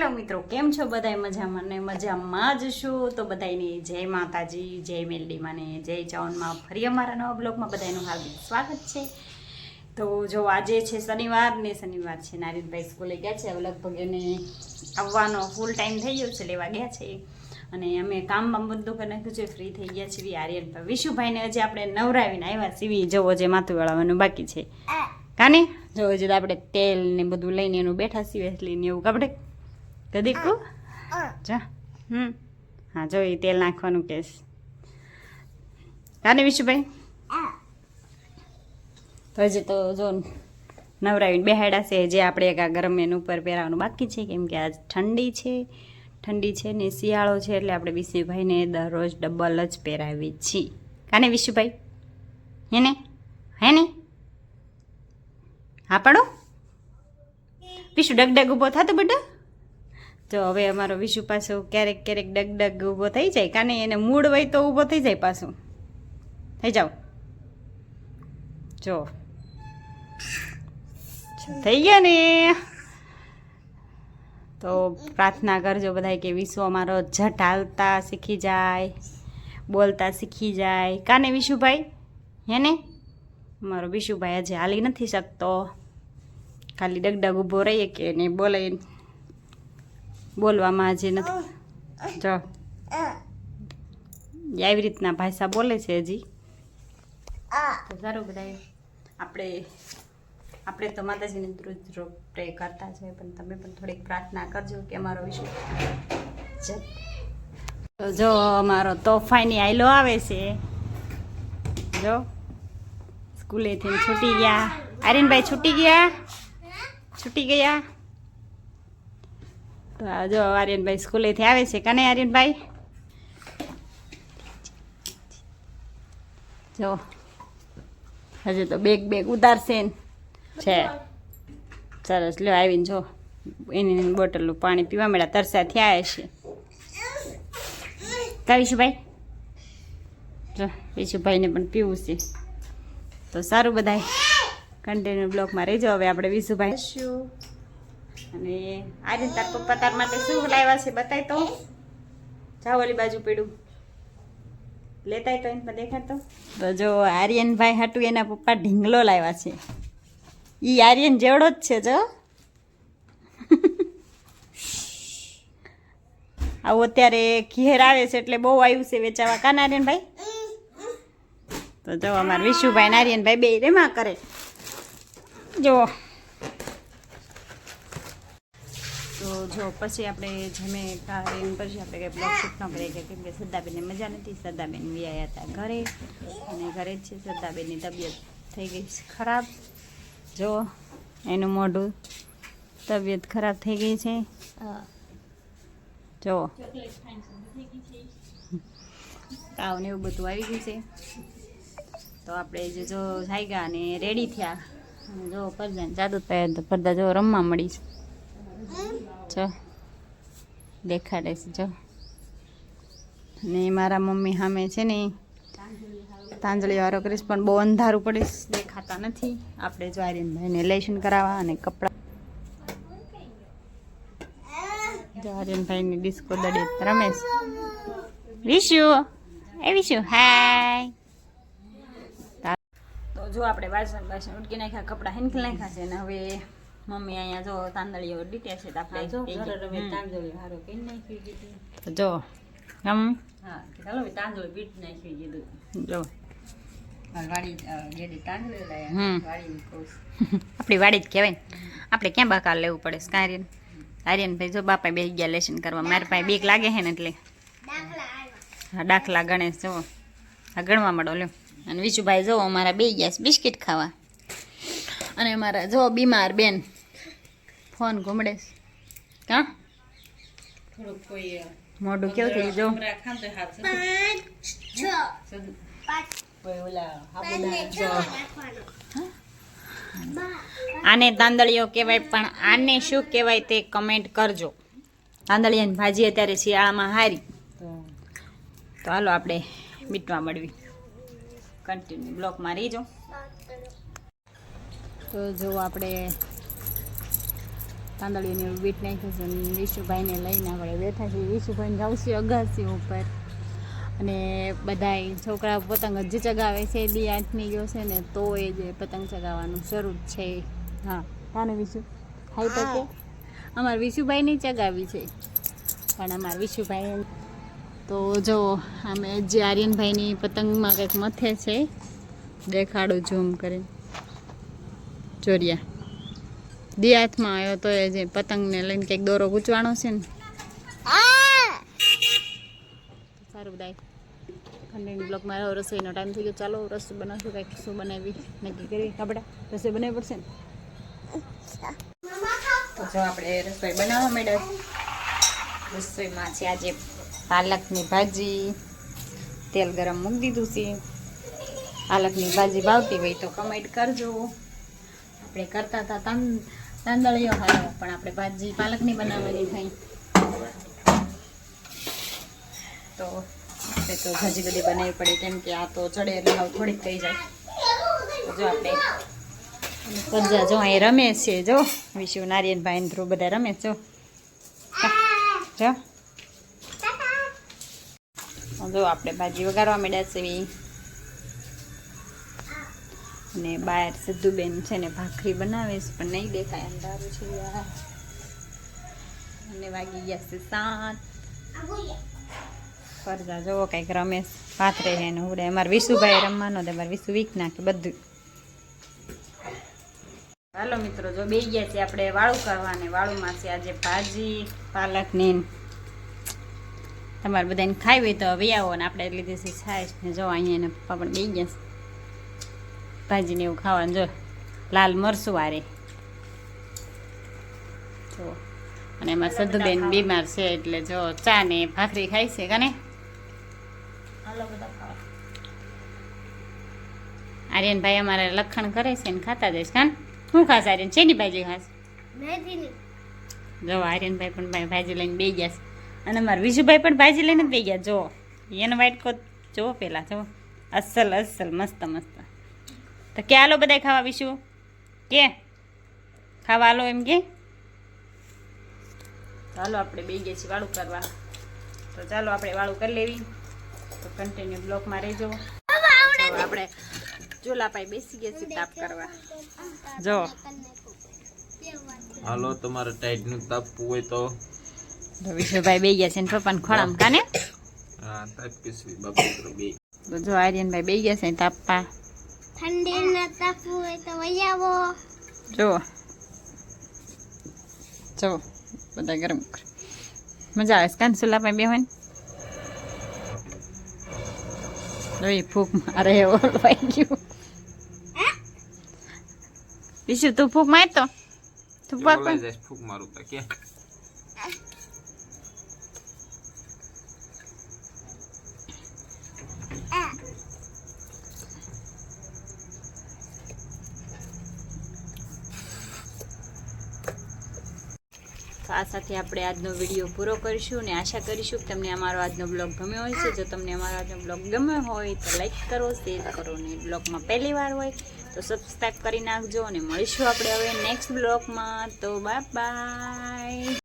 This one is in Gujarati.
હેલો મિત્રો કેમ છો બધાય મજામાં ને મજામાં જ છું? તો બધાયની જય માતાજી જય મેલડીમાં ને જય ચાવનમાં ફરી અમારા નવા બ્લોગમાં બધાનું હાર્દિક સ્વાગત છે. તો જો આજે છે શનિવાર ને શનિવાર છે નારીનભાઈ સ્કૂલે ગયા છે લગભગ એને આવવાનો ફૂલ ટાઈમ થઈ ગયો છે લેવા ગયા છે. અને અમે કામ બામ બધું કરી નાખ્યું છે ફ્રી થઈ ગયા છીએ. આર્યન પર વિશુભાઈને હજી આપણે નવરાવીને આવ્યા સીવી જવો જે માથું વળાવવાનું બાકી છે. કાને? જો હજી આપણે તેલ ને બધું લઈને એનું બેઠા છીએ લઈને એવું કપડે કદી કુ જા. હમ. હા જો એ તેલ નાખવાનું કેસ. કાને વિશુભાઈ? તો હજી તો જો નવરાવીને બેહાડ્યા છે જે આપણે એક આ ગરમ એન ઉપર પહેરવાનું બાકી છે કેમ કે આજ ઠંડી છે ઠંડી છે ને શિયાળો છે એટલે આપણે વિશુભાઈને દરરોજ ડબલ જ પહેરાવી છીએ કાને વિશુભાઈ? હે ને? હે ને? હા પાડો. વિશુ ડગડગ ઊભો થતો બેટા? તો હવે અમારો વિશુ પાછો ક્યારેક ક્યારેક ડગડગ ઊભો થઈ જાય. કાને એને મૂડ હોય તો ઊભો થઈ જાય પાછું. થઈ જાઓ. જો. થઈ ગયા ને. તો પ્રાર્થના કરજો બધા કે વિશુ અમારો ઝટ હાલતા શીખી જાય, બોલતા શીખી જાય. કાને વિશુભાઈ? હે ને? અમારો વિશુભાઈ હજી હાલી નથી શકતો. ખાલી ડગડગ ઊભો રહીએ કે નહીં બોલે બોલવામાં હજી નથી. જો. આવી રીતના ભાષા બોલે છે હજી. તો સારું બધા આપણે આપણે તો માતાજીને રોજ પ્રે કરતા છે પણ તમે પણ થોડીક પ્રાર્થના કરજો કે અમારો વિષય તો જો અમારો તોફાની આયલો આવે છે. જો. સ્કૂલેથી છૂટી ગયા. આર્યનભાઈ છૂટી ગયા? છૂટી ગયા? તો આ જો આર્યનભાઈ સ્કૂલેથી આવે છે કને આર્યનભાઈ? જો, હજુ તો બેગ બેગ ઉતારશે ને. છે. સરસ, લ્યો આવીને જો. એની બોટલનું પાણી પીવા મળ્યા, તરસા છે કા વિશુભાઈ? જો, વિશુભાઈને પણ પીવું છે. તો સારું બધાય. કન્ટિન્યુ બ્લોકમાં રહેજો હવે આપણે વિશુભાઈ. શું અને આ રીતે તાર પપ્પા તાર માટે શું લાવ્યા છે બતાય તો. જાઓ ઓલી બાજુ પીડું. લેતાય તો એને દેખાતો તો. જો આર્યનભાઈ હાટું એના પપ્પા ઢીંગલો લાવ્યા છે. ઈ આર્યન જેવડો જ છે, જો. આવું અત્યારે ઘેર આવે છે એટલે બહુ આવ્યું છે વેચાવા. કા નારાયણભાઈ તો જો અમારા વિશુભાઈ નારાયણભાઈ બે રેમા કરે. જો. તો જો પછી આપણે જમે કાઢીને પછી આપણે કંઈ બ્લોગ શૂટ ન કરીએ કે કેમ કે શ્રદ્ધાબેનને મજા નથી સદાબેન વ્યાયા હતા ઘરે અને ઘરે જ છે શ્રદ્ધાબેનની તબિયત થઈ ગઈ છે ખરાબ. જો એનું મોઢું તબિયત ખરાબ થઈ ગઈ છે. જો. તાવ ને એવું બધું આવી ગયું છે. તો આપણે જે જો જાગ્યા અને રેડી થયા. જો પરદાને જાદુ પહેર તો પરદા જો રમવા મળી છે. જો દેખાડીશ જો. ને મારા મમ્મી સામે છે ને તાંજળી વાળો કરીશ પણ બહુ અંધારું પડીશ દેખાતા નથી. આપણે જો આર્યનભાઈને લેશન કરાવવા અને કપડાં. જો આર્યનભાઈની ડિસ્કો દડે રમેશ. વિશુ, એ વિશુ, હાય. તો જો આપણે વાસણ વાસણ ઉટકી નાખ્યા, કપડાં હેન્કલ નાખ્યા છે, ને હવે મમ્મી અહીંયા જો તાંદળીઓ ડીટે છે આપણે જો. રમે હારો કઈ નાખ્યું કીધું. તો જો હમ હા ચાલો હવે તાંદૂળી બીટ નાખ્યું દીધું જો. આપણી વાડી જ કહેવાય ને. આપણે ક્યાં બાકાર લેવું પડે? આર્યન આર્યન ભાઈ જો બાપા બે ગયા લેશન કરવા. મારા પાસે બીક લાગે છે ને એટલે. હા દાખલા ગણેશ જો. હા ગણવા મળો લ્યો. અને વિશુભાઈ જો અમારા બે ગયા બિસ્કિટ ખાવા. અને અમારા જો બીમાર બેન. ફોન ઘૂમડે અ, મોઢું કેવું થઈ સાબુદાણા આને તાંદળીઓ કહેવાય પણ આને શું કહેવાય તે કમેન્ટ કરજો. તાંદળીયાની ભાજી અત્યારે શિયાળામાં હારી. તો હાલો આપણે મીટવા મળવી. કન્ટિન્યુ બ્લોકમાં રહીજો. તો જો આપણે તાંદળીને વીટ નાખ્યું છે અને વિશુભાઈને લઈને આપણે બેઠા છીએ. વિશુભાઈને જાઉં છીએ અગાસી ઉપર. અને બધાય છોકરા પતંગ હજી ચગાવે છે. દી આઠમી ગયો છે ને તો એ જે પતંગ ચગાવવાનું શરૂ છે. હા. કાને વિશુ? હાઈ તો અમારે વિશુભાઈની ચગાવી છે. પણ અમારા વિશુભાઈ તો જો અમે જે આર્યનભાઈની પતંગમાં કંઈક મથે છે દેખાડો ઝૂમ કરીને. ચોરિયા દી આવ્યો તો એ જે પતંગને લઈને કંઈક દોરો ગૂંચવાનો છે ને. સારું બધાય. કન્ટેન્ટ બ્લોગમાં આવ્યો રસોઈનો ટાઈમ થઈ ગયો. ચાલો, રસોઈ બનાવશું, કંઈક શું બનાવી નક્કી કરી આપણે રસોઈ બનાવી પડશે ને? આપણે રસોઈ બનાવવા માંડ્યા. રસોઈમાં છે આજે પાલકની ભાજી. તેલ ગરમ મૂકી દીધું છે. પાલકની ભાજી ભાવતી હોય તો કમેન્ટ કરજો. આપણે કરતા હતા તાંદ તાંદળીઓ હારો પણ આપણે ભાજી પાલકની બનાવવાની થઈ તો આપણે તો ભાજી બધી બનાવવી પડે, કેમ કે આ તો ચડે એટલે હાવ થોડીક થઈ જાય. જો આપણે પજા જો અહીં રમે છે, જો. વિશુ નારિયનભાઈ ધ્રુવ બધા રમે જો. જો આપણે ભાજી વગાડવા માંડ્યા છે. અને બહાર સિદ્ધુબેન છે ને ભાખરી બનાવે છે, પણ નહીં દેખાય, અંધારું છે યાર અને વાગી ગયા છે સાત. પરજા જોવો કંઈક રમેશ પાથરે છે ને ઉડે. અમારે વિશુભાઈ રમવાનો તો અમારે વિશુ વીક નાખે બધું. હાલો મિત્રો, જો બે ગયા છે આપણે વાળું કરવાને વાળુંમાં છે આજે ભાજી પાલકની ને તમારે બધાને ખાવી હોય તો હવે આવો ને આપણે લીધી છે છાશ ને જો અહીંયા એના પપ્પા પણ બે ગયા છે. ભાજીને એવું ખાવાનું. જો લાલ મરસું વારે. જો અને એમાં સધુબેન બીમાર છે એટલે જો ચા ને ભાખરી ખાય છે કને? આર્યનભાઈ અમારે લખણ કરે છે ને ખાતા જઈશ કાન? શું ખાસ આર્યન? શેની ભાજી ખાસ? જો આર્યનભાઈ પણ ભાજી લઈને બે ગયા છે. અને અમારા વિશુભાઈ પણ ભાજી લઈને બે ગયા જો એનો વાઇટ કોટ જો પેલા જો. અસલ અસલ મસ્ત મસ્ત. તો કે હાલો બધા ખાવા વિશુ? કે? ખાવા હાલો એમ કે? ચાલો આપણે બે ગયા છીએ વાળું કરવા. તો ચાલો આપણે વાળું કરી લેવી. તો કન્ટિન્યુ બ્લોકમાં રહેજો. આપણે ચૂલા પાઈ બેસી ગયા છીએ તાપ કરવા. જો. હાલો તમારે ટાઈટનું તાપવું હોય તો. વિષ્ણુભાઈ બે ગયા છે ને પપ્પાને ખોળામ કાને? હા તાપીશું બાપુ બે તો જો આર્યનભાઈ બે ગયા છે તાપવા. ઠંડી ના તાપવું હોય તો વહી આવો. જો જો બધા ગરમ મજા આવે કાન સુલા પાસે બેહવાની જોઈ ફૂક મારે ઓલવાઈ ગયું. બીજું તું ફૂક માર તો ફૂક મારું તા કે. આ સાથે આપણે આજનો વીડિયો પૂરો કરીશું અને આશા કરીશું કે તમને અમારો આજનો બ્લોગ ગમ્યો હોય છે જો તમને અમારો આજનો બ્લોગ ગમ્યો હોય તો લાઈક કરો, શેર કરો ને બ્લોગમાં પહેલી વાર હોય તો સબસ્ક્રાઈબ કરી નાખજો અને મળીશું આપણે હવે નેક્સ્ટ બ્લોગમાં. તો બાય બાય.